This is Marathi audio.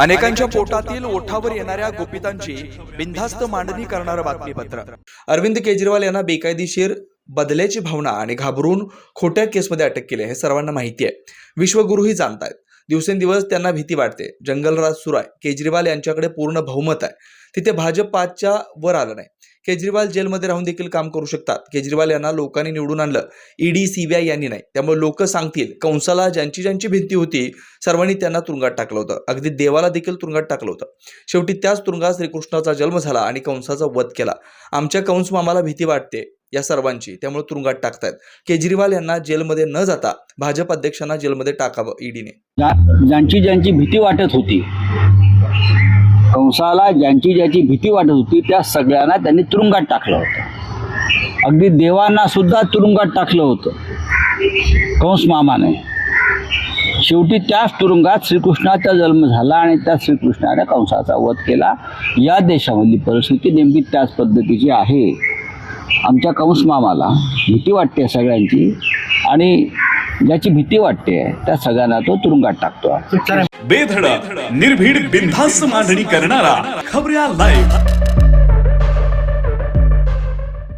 अनेकांच्या पोटातील ओठावर येणाऱ्या गुपितांची बिनधास्त मांडणी करणारं बातमीपत्र. अरविंद केजरीवाल यांना बेकायदेशीर बदल्याची भावना आणि घाबरून खोट्या केसमध्ये अटक केली हे सर्वांना माहिती आहे. विश्वगुरूही जाणतायत. दिवसेंदिवस त्यांना भीती वाटते. जंगलराज सुरू आहे केजरीवाल यांच्याकडे पूर्ण बहुमत आहे. तिथे भाजप पाचच्या वर आलं नाही. केजरीवाल जेलमध्ये राहून देखील काम करू शकतात. केजरीवाल यांना लोकांनी निवडून आणलं. ईडी सीबीआय यांनी नाही. त्यामुळे लोक सांगतील कंसाला ज्यांची ज्यांची भिंती होती सर्वांनी त्यांना तुरुंगात टाकलं होतं. अगदी देवाला देखील तुरुंगात टाकलं होतं. शेवटी त्याच तुरुंगात श्रीकृष्णाचा जन्म झाला आणि कंसाचा वध केला. आमच्या कंस मामाला भीती वाटते या सर्वांची. त्यामुळे तुरुंगात टाकतायत. केजरीवाल यांना जेलमध्ये न जाता भाजप अध्यक्षांना जेलमध्ये टाकावं ईडीने. ज्यांची ज्यांची भीती वाटत होती कंसाला ज्यांची ज्याची भीती वाटत होती त्या सगळ्यांना त्यांनी तुरुंगात टाकलं होतं. अगदी देवांना सुद्धा तुरुंगात टाकलं होतं. कंस मामाने. शेवटी त्याच तुरुंगात श्रीकृष्णाचा जन्म झाला आणि त्या श्रीकृष्णाने कंसाचा वध केला. या देशामधली परिस्थिती नेमकी त्याच पद्धतीची आहे. आमच्या कंस मामाला भीती वाटते सगळ्यांची. आणि ज्याची भीती वाटते त्या सगळ्यांना तो तुरुंगात टाकतो. बेधडक निर्भीड बिनधास्त मांडणी करणारा खबऱ्या लाईव्ह